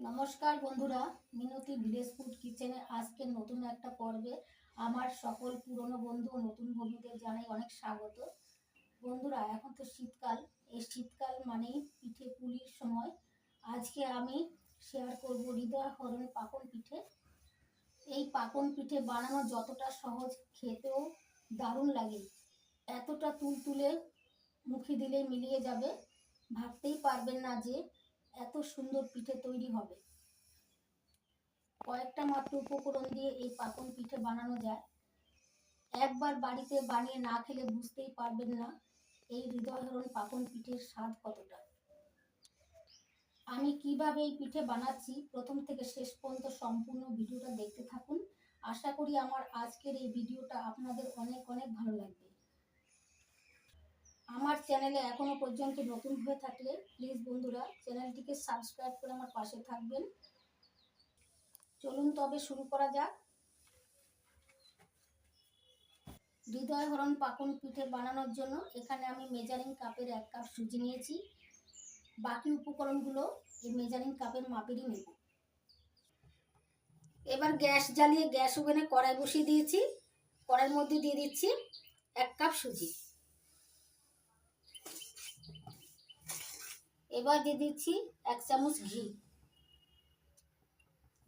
নমস্কার বন্ধুরা, মিনতি village food কিচেনে আজকে নতুন একটা পর্বে আমার সকল পুরনো বন্ধু ও নতুন বন্ধুদের জানাই অনেক স্বাগত। বন্ধুরা, এখন তো শীতকাল, এই শীতকাল মানেই পিঠে পুলির সময়। আজকে আমি শেয়ার করব হৃদয় হরণ পাকন পিঠে। এই পাকন পিঠে বানানো যতটা সহজ, খেতেও দারুণ লাগে। এতটা তুলতুলে মুখে দিলে মিলিয়ে যাবে। ভাবতেই পারবেন না যে এত সুন্দর পিঠে তৈরি হবে। কয়েকটা মাত্র উপকরণ দিয়ে এই পাকন পিঠে বানানো যায়। একবার বাড়িতে বানিয়ে না খেলে বুঝতেই পারবেন না এই হৃদয়হরণ পাকন পিঠের স্বাদ কতটা। আমি কীভাবে এই পিঠে বানাচ্ছি প্রথম থেকে শেষ পর্যন্ত সম্পূর্ণ ভিডিওটা দেখতে থাকুন। আশা করি আমার আজকের এই ভিডিওটা আপনাদের অনেক অনেক ভালো লাগবে। আমার চ্যানেলে এখনও পর্যন্ত নতুন হয়ে থাকলে প্লিজ বন্ধুরা চ্যানেলটিকে সাবস্ক্রাইব করে আমার পাশে থাকবেন। চলুন তবে শুরু করা যাক। হরণ পাকন পিঠে বানানোর জন্য এখানে আমি মেজারিং কাপের এক কাপ সুজি নিয়েছি। বাকি উপকরণগুলো এই মেজারিং কাপের মাপেরই নেব। এবার গ্যাস জ্বালিয়ে গ্যাস ওভেনে কড়াই বসিয়ে দিয়েছি। কড়াইয়ের মধ্যে দিয়ে দিচ্ছি এক কাপ সুজি। এবার দিয়ে দিচ্ছি এক চামচ ঘি।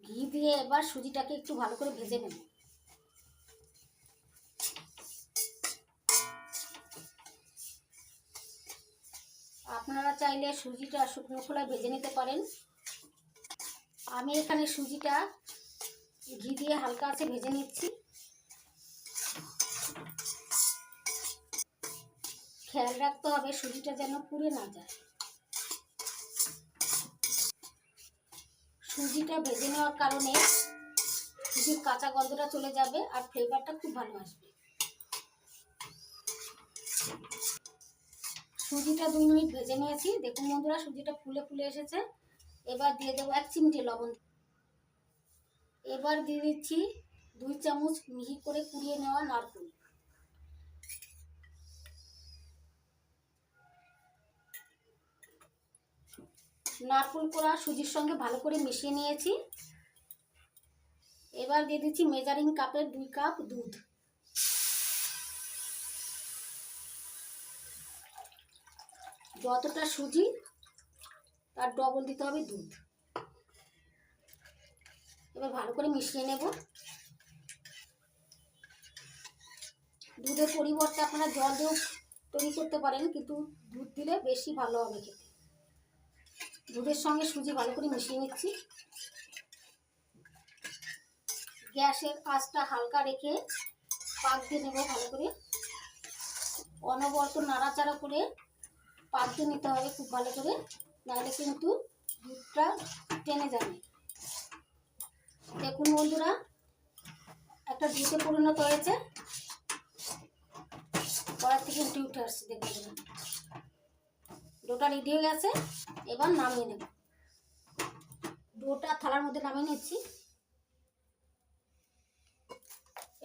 ঘি দিয়ে এবার সুজিটাকে একটু ভালো করে ভেজে নেব। আপনারা চাইলে সুজিটা শুকনো খোলায় ভেজে নিতে পারেন। আমি এখানে সুজিটা ঘি দিয়ে হালকা আছে ভেজে নিচ্ছি। খেয়াল রাখতে হবে সুজিটা যেন পুড়ে না যায়। সুজিটা ভেজে নেওয়ার কারণে সুজির কাঁচা গন্ধটা চলে যাবে আর ফ্লেভারটা খুব ভালো আসবে। সুজিটা দুই মিনিট ভেজে নিয়েছি। দেখুন বন্ধুরা, সুজিটা ফুলে ফুলে এসেছে। এবার দিয়ে দেবো এক চিমটে লবণ। এবার দিয়ে দিচ্ছি দুই চামচ মিহি করে কুড়িয়ে নেওয়া নারকেল। নারকুল করা সুজির সঙ্গে ভালো করে মিশিয়ে নিয়েছি। এবার দিয়ে দিচ্ছি মেজারিং কাপের দুই কাপ দুধ। যতটা সুজি, তার ডবল দিতে হবে দুধ। এবার ভালো করে মিশিয়ে নেব। দুধের পরিবর্তে আপনারা জল দিয়েও তৈরি করতে পারেন, কিন্তু দুধ দিলে বেশি ভালো হবে খেতে। দুধের সঙ্গে সুজি ভালো করে মিশিয়ে নিচ্ছি। গ্যাসের আঁচটা হালকা রেখে পাক দিয়ে নেব ভালো করে। অনবরত নাড়াচাড়া করে পাক দিয়ে নিতে হবে খুব ভালো করে, নাহলে কিন্তু দুধটা টেনে যাবে। দেখুন বন্ধুরা, একটা দুধে পরিণত হয়েছে। কড়ার থেকে উঠে উঠে আসছে, দেখুন। ডোটা রেডি হয়ে গেছে, এবার নামিয়ে নেব। ডোটা থালার মধ্যে নামিয়ে নিচ্ছি।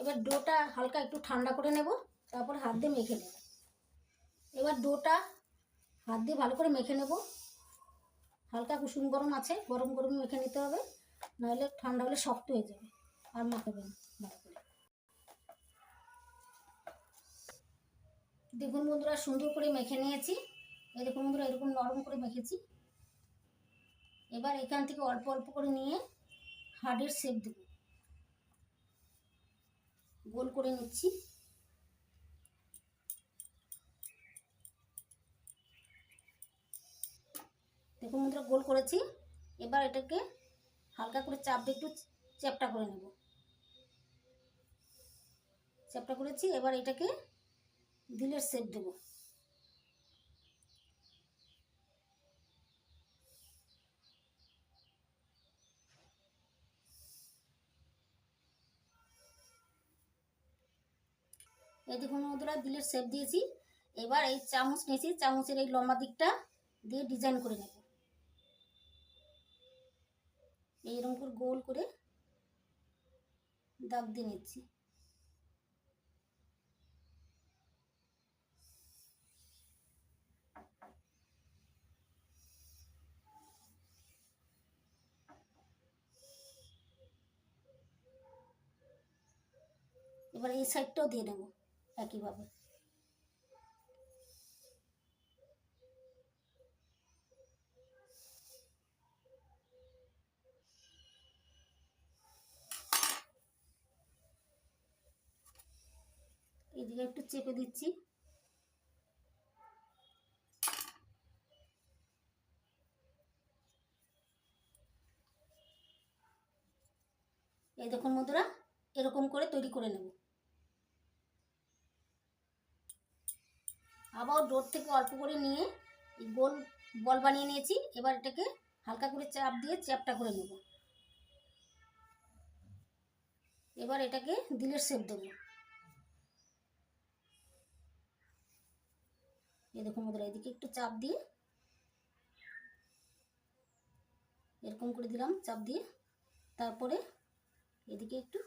এবার ডোটা হালকা একটু ঠান্ডা করে নেব, তারপর হাত দিয়ে মেখে নেব। এবার ডোটা হাত দিয়ে ভালো করে মেখে নেব। হালকা কুসুম গরম আছে, গরম গরম মেখে নিতে হবে, নাহলে ঠান্ডা হলে শক্ত হয়ে যাবে, আর মাখাবেন ভালো করে। দেখুন বন্ধুরা, সুন্দর করে মেখে নিয়েছি। দেখুন বন্ধুরা এরকম নরম করে মেখেছি। এবার এখান থেকে অল্প অল্প করে নিয়ে হার্ডের শেপ দেব। গোল করে নিচ্ছি। দেখুন বন্ধুরা গোল করেছি। এবার এটাকে হালকা করে চাপ দিয়ে একটু চ্যাপটা করে নেব। চ্যাপটা করেছি, এবার এটাকে দিলের শেপ দেবো। এই দেখুন বন্ধুরা দিলের শেপ দিয়েছি। এবার এই চামচ নিয়েছি, চামচের এই লম্বা দিকটা দিয়ে ডিজাইন করে নেব। এইরকম করে গোল করে দাগ দিয়ে নিচ্ছি। এবার এই সাইডটাও দিয়ে দেবো একইভাবে। এদিকে একটু চেপে দিচ্ছি। এই দেখুন বন্ধুরা এরকম করে তৈরি করে নেব। আবার ডোর থেকে অল্প করে নিয়ে গোল, বল বানিয়ে নিয়েছি। এবার এটাকে হালকা করে চাপ দিয়ে চ্যাপটা করে নেব। এবার এটাকে দিলের শেপ দেবো। এই দেখুন এদিকে একটু চাপ দিয়ে এরকম করে দিলাম, চাপ দিয়ে। তারপরে এদিকে একটু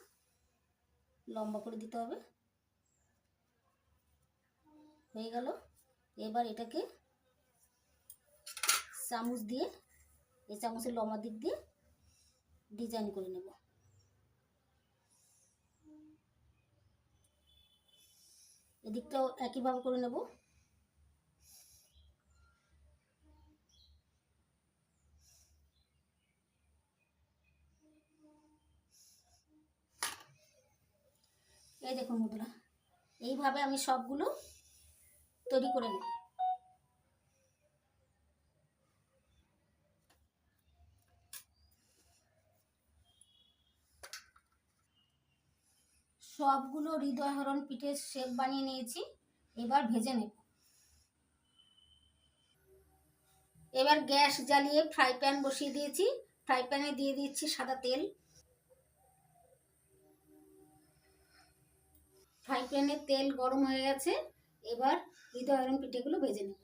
লম্বা করে দিতে হবে। হয়ে গেল। এবার এটাকে চামচ দিয়ে, এই চামচের লম্বা দিক দিয়ে ডিজাইন করে নেব। এদিকটাও একইভাবে করে নেব। এই দেখুন বন্ধুরা, এইভাবে আমি সবগুলো তৈরি করে নেব। সবগুলো হৃদয় হরণ পিঠের শেপ বানিয়ে নিয়েছি, এবার ভেজে নেব। এবার গ্যাস জ্বালিয়ে ফ্রাই প্যান বসিয়ে দিয়েছি। ফ্রাই প্যানে দিয়ে দিচ্ছি সাদা তেল। ফ্রাই প্যানে তেল গরম হয়ে গেছে। এবার হৃদয় আয়রন পিঠেগুলো ভেজে নেব।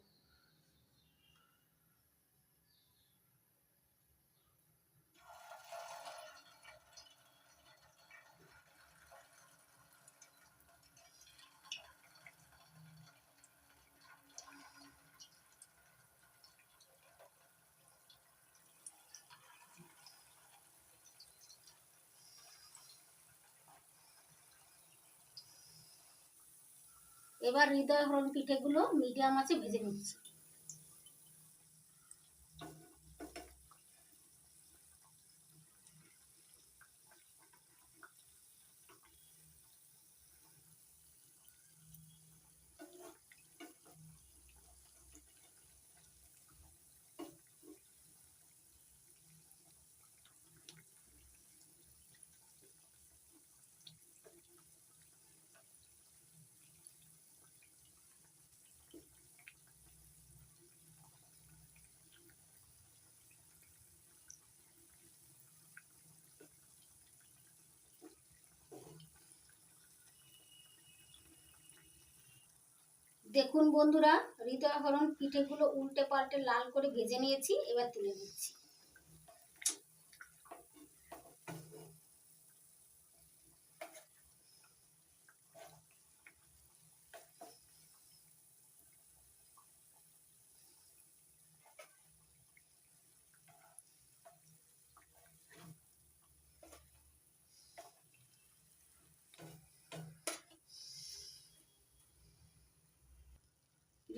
এবার হৃদয় হরণ পিঠেগুলো মিডিয়াম আছে ভেজে নিচ্ছি। দেখুন বন্ধুরা হৃদয় হরণ পিঠেগুলো উল্টে পাল্টে লাল করে ভেজে নিয়েছি এবার তুলে দিচ্ছি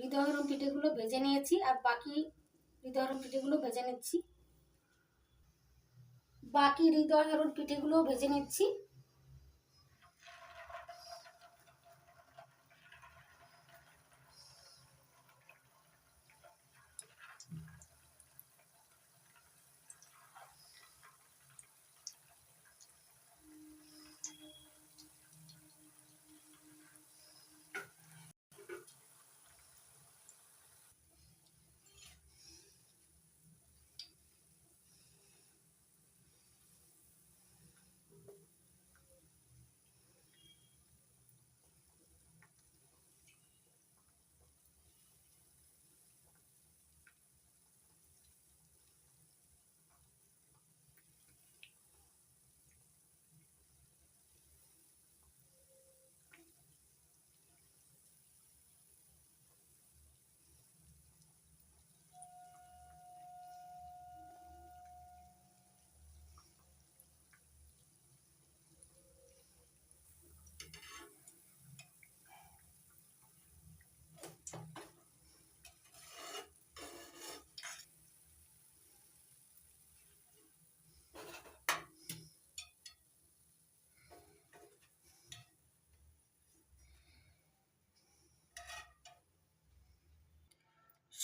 হৃদয়হরণ পিঠেগুলো ভেজে নিয়েছি আর বাকি হৃদয়হরণ পিঠেগুলো ভেজে নিচ্ছি। বাকি হৃদয়হরণ পিঠেগুলো ভেজে নিচ্ছি।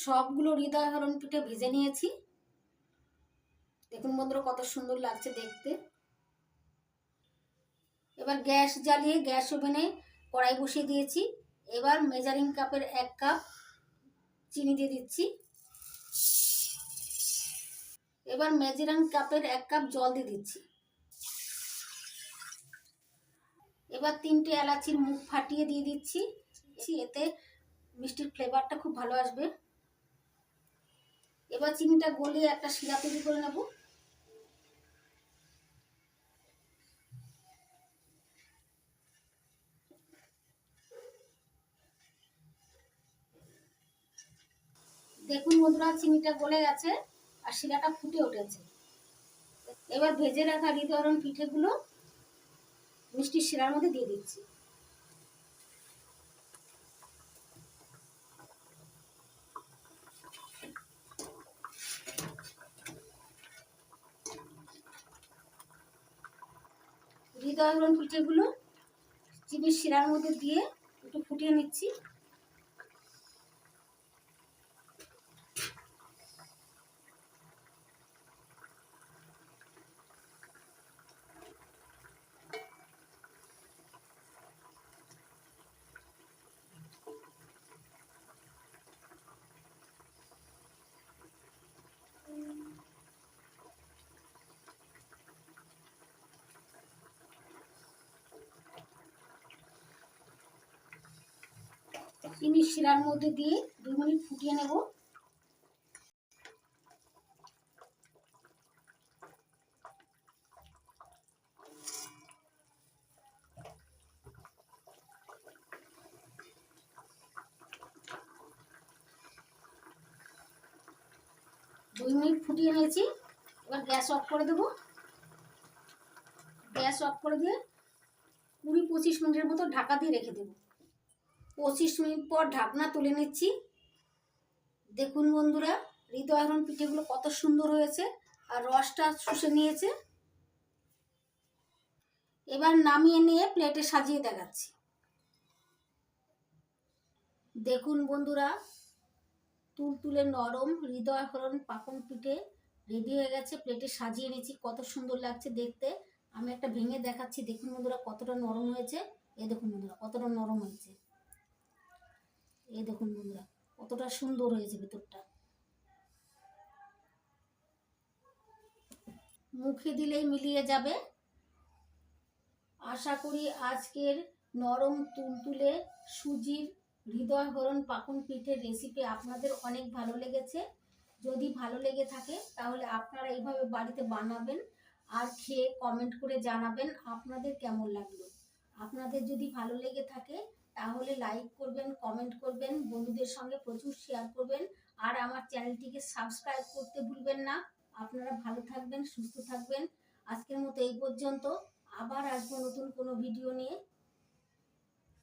সবগুলো হৃদয় হরণ পিঠে ভেজে নিয়েছি। দেখুন বন্ধুরা, কত সুন্দর লাগছে দেখতে। এবার গ্যাস জ্বালিয়ে গ্যাস ওভেনে কড়াই বসিয়ে দিয়েছি। এবার মেজারিং কাপের এক কাপ চিনি দিয়ে দিচ্ছি। এবার মেজারিং কাপের এক কাপ জল দিয়ে দিচ্ছি। এবার তিনটে এলাচির মুখ ফাটিয়ে দিয়ে দিচ্ছি। এতে মিষ্টির ফ্লেভারটা খুব ভালো আসবে। এবার চিনিটা গলিয়ে একটা শিরা তৈরি করে নেব। দেখুন বন্ধুরা, চিনিটা গলে গেছে আর শিরাটা ফুটে উঠেছে। এবার ভেজে রাখা হৃদয়রণ পিঠেগুলো মিষ্টির শিরার মধ্যে দিয়ে দিচ্ছি। হৃদয়রণ পিঠেগুলো চিনির শিরার মধ্যে দিয়ে একটু ফুটিয়ে নিচ্ছি। চিনির শিরার মধ্যে দিয়ে দুই মিনিট ফুটিয়ে নেব। দুই মিনিট ফুটিয়ে নিয়েছি। এবার গ্যাস অফ করে দেব। গ্যাস অফ করে দিয়ে কুড়ি পঁচিশ মিনিটের মতো ঢাকা দিয়ে রেখে দেবো। পঁচিশ মিনিট পর ঢাকনা তুলে নিচ্ছি। দেখুন বন্ধুরা হৃদয়হরণ পিঠেগুলো কত সুন্দর হয়েছে আর রসটা শুষে নিয়েছে। এবার নামিয়ে নিয়ে প্লেটে সাজিয়ে দেখাচ্ছি। দেখুন বন্ধুরা, তুলতুলে নরম হৃদয়হরণ পাকন পিঠে রেডি হয়ে গেছে। প্লেটে সাজিয়ে নিয়েছি, কত সুন্দর লাগছে দেখতে। আমি একটা ভেঙে দেখাচ্ছি, দেখুন বন্ধুরা কতটা নরম হয়েছে। এ দেখুন বন্ধুরা, কতটা নরম হয়েছে। এই দেখুন বন্ধুরা, কতটা সুন্দর হয়েছে ভেতরটা। মুখে দিলেই মিলিয়ে যাবে। আশা করি আজকের নরম তুলতুলে সুজির হৃদয় হরণ পাকুন পিঠের রেসিপি আপনাদের অনেক ভালো লেগেছে। যদি ভালো লেগে থাকে, তাহলে আপনারা এইভাবে বাড়িতে বানাবেন আর খেয়ে কমেন্ট করে জানাবেন আপনাদের কেমন লাগল। আপনাদের যদি ভালো লেগে থাকে তাহলে লাইক করবেন কমেন্ট করবেন, বন্ধুদের সঙ্গে প্রচুর শেয়ার করবেন। আর আমার চ্যানেলটিকে সাবস্ক্রাইব করতে ভুলবেন না। আপনারা ভালো থাকবেন, সুস্থ থাকবেন। আজকের মতো এই পর্যন্ত। আবার আসব নতুন কোনো ভিডিও নিয়ে।